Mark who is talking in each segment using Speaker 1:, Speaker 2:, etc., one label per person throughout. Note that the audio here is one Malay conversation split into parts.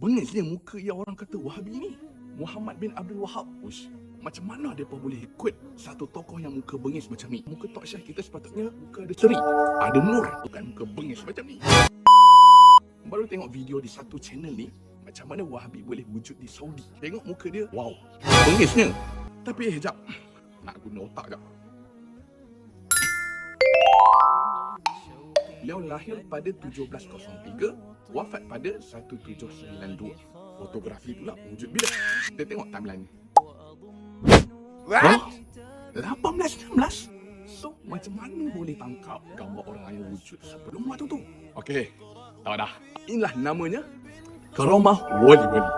Speaker 1: Bengisnya muka yang orang kata Wahabi ni. Muhammad bin Abdul Wahab. Uish, macam mana mereka boleh ikut satu tokoh yang muka bengis macam ni? Muka Tok Syah kita sepatutnya muka ada seri, ada nur, bukan muka bengis macam ni. Baru tengok video di satu channel ni, macam mana Wahabi boleh wujud di Saudi. Tengok muka dia, wow, bengisnya. Tapi eh, jap, nak guna otak jap. Beliau lahir pada 1703, wafat pada 1792. Fotografi pula wujud bila? Kita tengok timeline ni. Hah? 1816? So, macam mana boleh tangkap gambar orang yang wujud sebelum waktu tu? Okey, tahu dah. Inilah namanya Karamah Wali-Wali.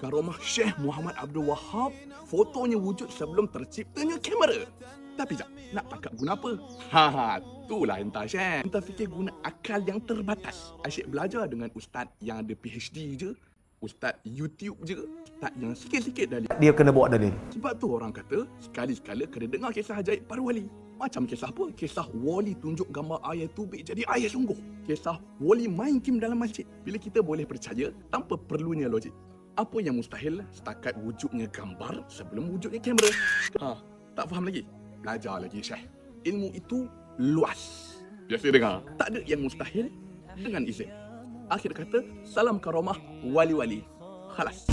Speaker 1: Karamah Syekh Muhammad Abdul Wahab fotonya wujud sebelum terciptanya kamera. Tapi jap, nak tangkap guna apa? Ha ha, itulah entah Syekh. Entah fikir guna akal yang terbatas. Asyik belajar dengan ustaz yang ada PhD je, ustaz YouTube je, ustaz yang sikit-sikit dah
Speaker 2: dia kena bawa dalil.
Speaker 1: sebab tu orang kata sekali-sekala kena dengar kisah ajaib para wali. Macam kisah apa? Kisah wali tunjuk gambar air tubik jadi air sungguh. Kisah wali main game dalam masjid. Bila kita boleh percaya tanpa perlunya logik. Apa yang mustahil setakat wujudnya gambar sebelum wujudnya kamera. Ha, tak faham lagi? Belajar lagi Syekh. Ilmu itu luas. Biasa dengar. Tak ada yang mustahil dengan izin. Akhir kata, salam karamah wali-wali. Khalas.